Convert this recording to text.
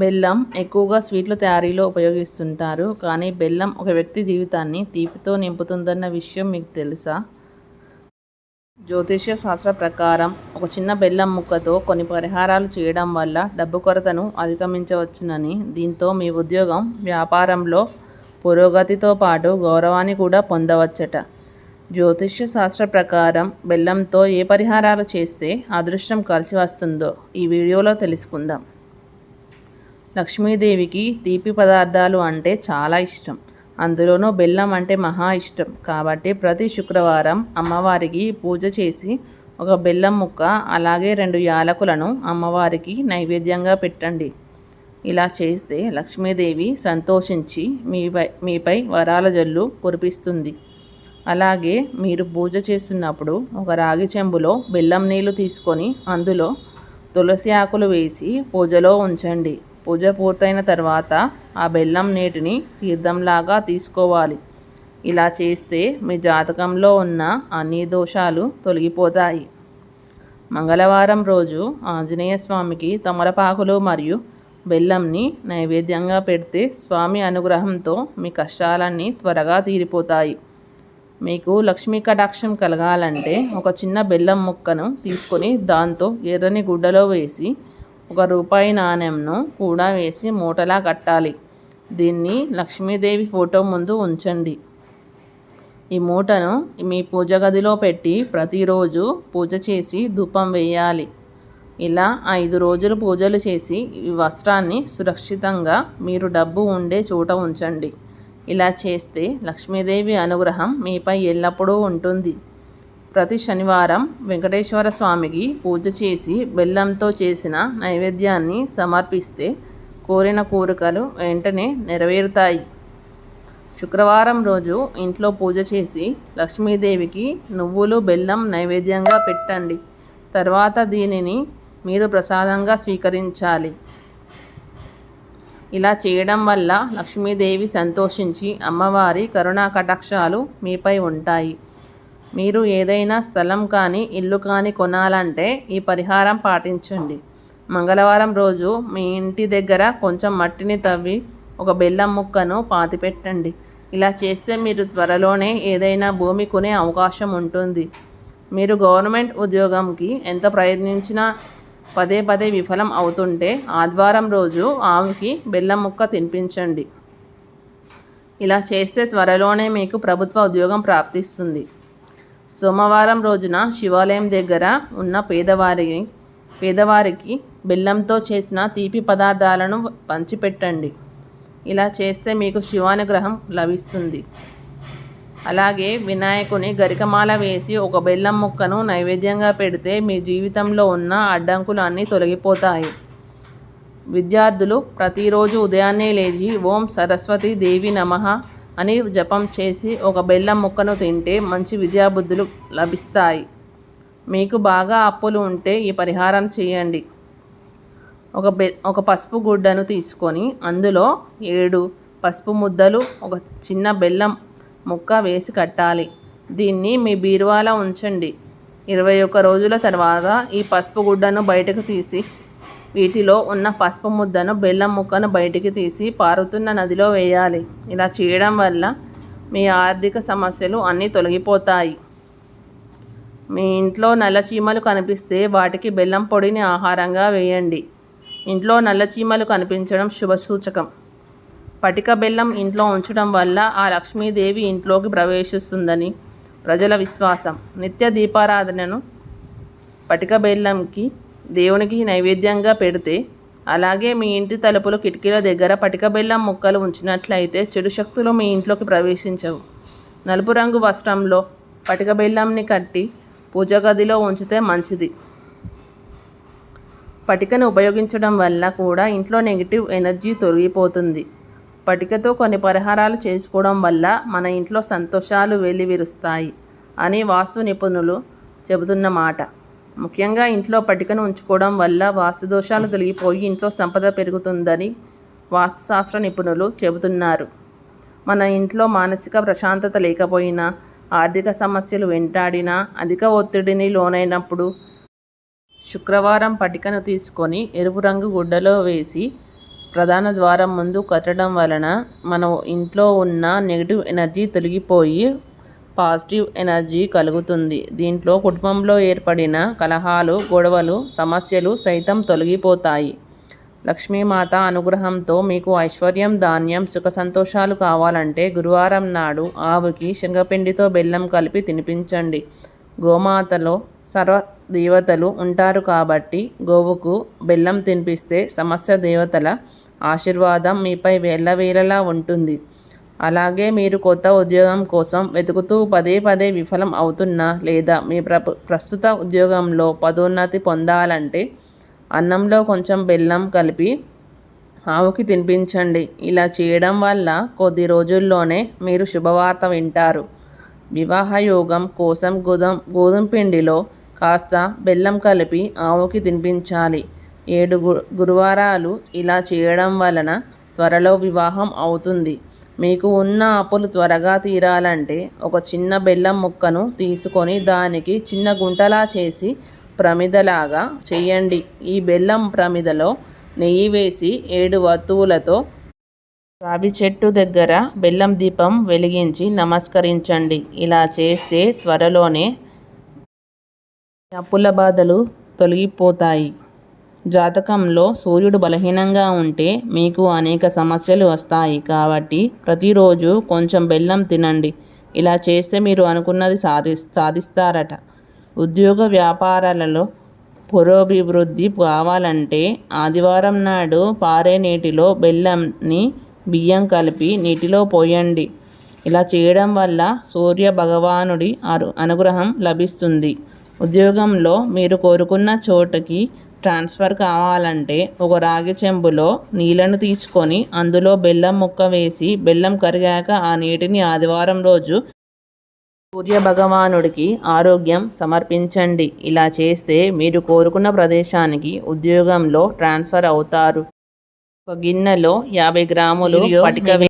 బెల్లం ఎక్కువగా స్వీట్ల తయారీలో ఉపయోగిస్తుంటారు కానీ బెల్లం ఒక వ్యక్తి జీవితాన్ని తీపితో నింపుతుందన్న విషయం మీకు తెలుసా? జ్యోతిష్య శాస్త్ర ప్రకారం ఒక చిన్న బెల్లం ముక్కతో కొన్ని పరిహారాలు చేయడం వల్ల డబ్బు కొరతను అధిగమించవచ్చునని దీంతో మీ ఉద్యోగం వ్యాపారంలో పురోగతితో పాటు గౌరవాన్ని కూడా పొందవచ్చట. జ్యోతిష్య శాస్త్ర ప్రకారం బెల్లంతో ఏ పరిహారాలు చేస్తే అదృష్టం కలిసి వస్తుందో ఈ వీడియోలో తెలుసుకుందాం. లక్ష్మీదేవికి తీపి పదార్థాలు అంటే చాలా ఇష్టం. అందులోనూ బెల్లం అంటే మహా ఇష్టం. కాబట్టి ప్రతి శుక్రవారం అమ్మవారికి పూజ చేసి ఒక బెల్లం ముక్క అలాగే రెండు యాలకులను అమ్మవారికి నైవేద్యంగా పెట్టండి. ఇలా చేస్తే లక్ష్మీదేవి సంతోషించి మీపై మీపై వరాల జల్లు కురిపిస్తుంది. అలాగే మీరు పూజ చేస్తున్నప్పుడు ఒక రాగి చెంబులో బెల్లం నీళ్ళు తీసుకొని అందులో తులసి ఆకులు వేసి పూజలో ఉంచండి. పూజ పూర్తయిన తర్వాత ఆ బెల్లం నీటిని తీర్థంలాగా తీసుకోవాలి. ఇలా చేస్తే మీ జాతకంలో ఉన్న అన్ని దోషాలు తొలగిపోతాయి. మంగళవారం రోజు ఆంజనేయ స్వామికి తమలపాకులు మరియు బెల్లంని నైవేద్యంగా పెడితే స్వామి అనుగ్రహంతో మీ కష్టాలన్నీ త్వరగా తీరిపోతాయి. మీకు లక్ష్మీ కటాక్షం కలగాలంటే ఒక చిన్న బెల్లం ముక్కను తీసుకొని దాంతో ఎర్రని గుడ్డలో వేసి ఒక రూపాయి నాణ్యంను కూడా వేసి మూటలా కట్టాలి. దీన్ని లక్ష్మీదేవి ఫోటో ముందు ఉంచండి. ఈ మూటను మీ పూజ గదిలో పెట్టి ప్రతిరోజు పూజ చేసి ధూపం వేయాలి. ఇలా ఐదు రోజులు పూజలు చేసి ఈ వస్త్రాన్ని సురక్షితంగా మీరు డబ్బు ఉండే చోట ఉంచండి. ఇలా చేస్తే లక్ష్మీదేవి అనుగ్రహం మీపై ఎల్లప్పుడూ ఉంటుంది. ప్రతి శనివారం వెంకటేశ్వర స్వామికి పూజ చేసి బెల్లంతో చేసిన నైవేద్యాన్ని సమర్పిస్తే కోరిన కోరికలు వెంటనే నెరవేరుతాయి. శుక్రవారం రోజు ఇంట్లో పూజ చేసి లక్ష్మీదేవికి నువ్వులు బెల్లం నైవేద్యంగా పెట్టండి. తర్వాత దీనిని మీరు ప్రసాదంగా స్వీకరించాలి. ఇలా చేయడం వల్ల లక్ష్మీదేవి సంతోషించి అమ్మవారి కరుణా కటాక్షాలు మీపై ఉంటాయి. మీరు ఏదైనా స్థలం కానీ ఇల్లు కానీ కొనాలంటే ఈ పరిహారం పాటించండి. మంగళవారం రోజు మీ ఇంటి దగ్గర కొంచెం మట్టిని తవ్వి ఒక బెల్లం ముక్కను పాతిపెట్టండి. ఇలా చేస్తే మీరు త్వరలోనే ఏదైనా భూమి కొనే అవకాశం ఉంటుంది. మీరు గవర్నమెంట్ ఉద్యోగంకి ఎంత ప్రయత్నించినా పదే పదే విఫలం అవుతుంటే ఆదివారం రోజు ఆవుకి బెల్లం ముక్క తినిపించండి. ఇలా చేస్తే త్వరలోనే మీకు ప్రభుత్వ ఉద్యోగం ప్రాప్తిస్తుంది. సోమవారం రోజున శివాలయం దగ్గర ఉన్న పేదవారి పేదవారికి బెల్లంతో చేసిన తీపి పదార్థాలను పంచిపెట్టండి. ఇలా చేస్తే మీకు శివానుగ్రహం లభిస్తుంది. అలాగే వినాయకుని గరికమాల వేసి ఒక బెల్లం ముక్కను నైవేద్యంగా పెడితే మీ జీవితంలో ఉన్న అడ్డంకులు అన్నీ తొలగిపోతాయి. విద్యార్థులు ప్రతిరోజు ఉదయాన్నే లేచి ఓం సరస్వతి దేవి నమః అని జపం చేసి ఒక బెల్లం ముక్కను తింటే మంచి విద్యాబుద్ధులు లభిస్తాయి. మీకు బాగా అప్పులు ఉంటే ఈ పరిహారం చేయండి. ఒక బె ఒక పసుపు గుడ్డను తీసుకొని అందులో ఏడు పసుపు ముద్దలు ఒక చిన్న బెల్లం ముక్క వేసి కట్టాలి. దీన్ని మీ బీరువాలో ఉంచండి. ఇరవై ఒక్క రోజుల తర్వాత ఈ పసుపు గుడ్డను బయటకు తీసి వీటిలో ఉన్న పసుపు ముద్దను బెల్లం ముక్కను బయటికి తీసి పారుతున్న నదిలో వేయాలి. ఇలా చేయడం వల్ల మీ ఆర్థిక సమస్యలు అన్నీ తొలగిపోతాయి. మీ ఇంట్లో నల్ల చీమలు కనిపిస్తే వాటికి బెల్లం పొడిని ఆహారంగా వేయండి. ఇంట్లో నల్ల చీమలు కనిపించడం శుభసూచకం పటిక బెల్లం ఇంట్లో ఉంచడం వల్ల ఆ లక్ష్మీదేవి ఇంట్లోకి ప్రవేశిస్తుందని ప్రజల విశ్వాసం. నిత్య దీపారాధనను పటిక బెల్లంకి దేవునికి నైవేద్యంగా పెడితే అలాగే మీ ఇంటి తలుపులు కిటికీల దగ్గర పటిక బెల్లం ముక్కలు ఉంచినట్లయితే చెడు శక్తులు మీ ఇంట్లోకి ప్రవేశించవు. నలుపు రంగు వస్త్రంలో పటిక బెల్లంని కట్టి పూజ గదిలో ఉంచితే మంచిది. పటికను ఉపయోగించడం వల్ల కూడా ఇంట్లో నెగిటివ్ ఎనర్జీ తొలగిపోతుంది. పటికతో కొన్ని పరిహారాలు చేసుకోవడం వల్ల మన ఇంట్లో సంతోషాలు వెల్లివిరుస్తాయి అని వాస్తు నిపుణులు చెబుతున్న మాట. ముఖ్యంగా ఇంట్లో పటికను ఉంచుకోవడం వల్ల వాస్తు దోషాలు తొలగిపోయి ఇంట్లో సంపద పెరుగుతుందని వాస్తుశాస్త్ర నిపుణులు చెబుతున్నారు. మన ఇంట్లో మానసిక ప్రశాంతత లేకపోయినా ఆర్థిక సమస్యలు వెంటాడినా అధిక ఒత్తిడిని లోనైనప్పుడు శుక్రవారం పటికను తీసుకొని ఎరుపు రంగు గుడ్డలో వేసి ప్రధాన ద్వారం ముందు కట్టడం వలన మన ఇంట్లో ఉన్న నెగిటివ్ ఎనర్జీ తొలగిపోయి పాజిటివ్ ఎనర్జీ కలుగుతుంది. దీంట్లో కుటుంబంలో ఏర్పడిన కలహాలు గొడవలు సమస్యలు సైతం తొలగిపోతాయి. లక్ష్మీమాత అనుగ్రహంతో మీకు ఐశ్వర్యం ధాన్యం సుఖ సంతోషాలు కావాలంటే గురువారం నాడు ఆవుకి శనగపిండితో బెల్లం కలిపి తినిపించండి. గోమాతలో సర్వ దేవతలు ఉంటారు కాబట్టి గోవుకు బెల్లం తినిపిస్తే సమస్య దేవతల ఆశీర్వాదం మీపై వేళ్ళవేళలా ఉంటుంది. అలాగే మీరు కొత్త ఉద్యోగం కోసం వెతుకుతూ పదే పదే విఫలం అవుతున్నా లేదా మీ ప్ర ప్రస్తుత ఉద్యోగంలో పదోన్నతి పొందాలంటే అన్నంలో కొంచెం బెల్లం కలిపి ఆవుకి తినిపించండి. ఇలా చేయడం వల్ల కొద్ది రోజుల్లోనే మీరు శుభవార్త వింటారు. వివాహ యోగం కోసం గోధుమ గోధుమ పిండిలో కాస్త బెల్లం కలిపి ఆవుకి తినిపించాలి. ఏడు గు- గురువారాలు ఇలా చేయడం వలన త్వరలో వివాహం అవుతుంది. మీకు ఉన్న అప్పులు త్వరగా తీరాలంటే ఒక చిన్న బెల్లం ముక్కను తీసుకొని దానికి చిన్న గుంటలా చేసి ప్రమిదలాగా చేయండి. ఈ బెల్లం ప్రమిదలో నెయ్యి వేసి ఏడు వస్తువులతో రావి చెట్టు దగ్గర బెల్లం దీపం వెలిగించి నమస్కరించండి. ఇలా చేస్తే త్వరలోనే అప్పుల బాధలు తొలగిపోతాయి. జాతకంలో సూర్యుడు బలహీనంగా ఉంటే మీకు అనేక సమస్యలు వస్తాయి కాబట్టి ప్రతిరోజు కొంచెం బెల్లం తినండి. ఇలా చేస్తే మీరు అనుకున్నది సాధి సాధిస్తారట. ఉద్యోగ వ్యాపారాలలో పురోభివృద్ధి కావాలంటే ఆదివారం నాడు పారే నీటిలో బెల్లంని బియ్యం కలిపి నీటిలో పోయండి. ఇలా చేయడం వల్ల సూర్య భగవానుడి అనుగ్రహం లభిస్తుంది. ఉద్యోగంలో మీరు కోరుకున్న చోటుకి ట్రాన్స్ఫర్ కావాలంటే ఒక రాగి చెంబులో నీళ్ళను తీసుకొని అందులో బెల్లం ముక్క వేసి బెల్లం కరిగాక ఆ నీటిని ఆదివారం రోజు సూర్య భగవానుడికి ఆరోగ్యం సమర్పించండి. ఇలా చేస్తే మీరు కోరుకున్న ప్రదేశానికి ఉద్యోగంలో ట్రాన్స్ఫర్ అవుతారు. ఒక గిన్నెలో యాభై గ్రాములు పటిక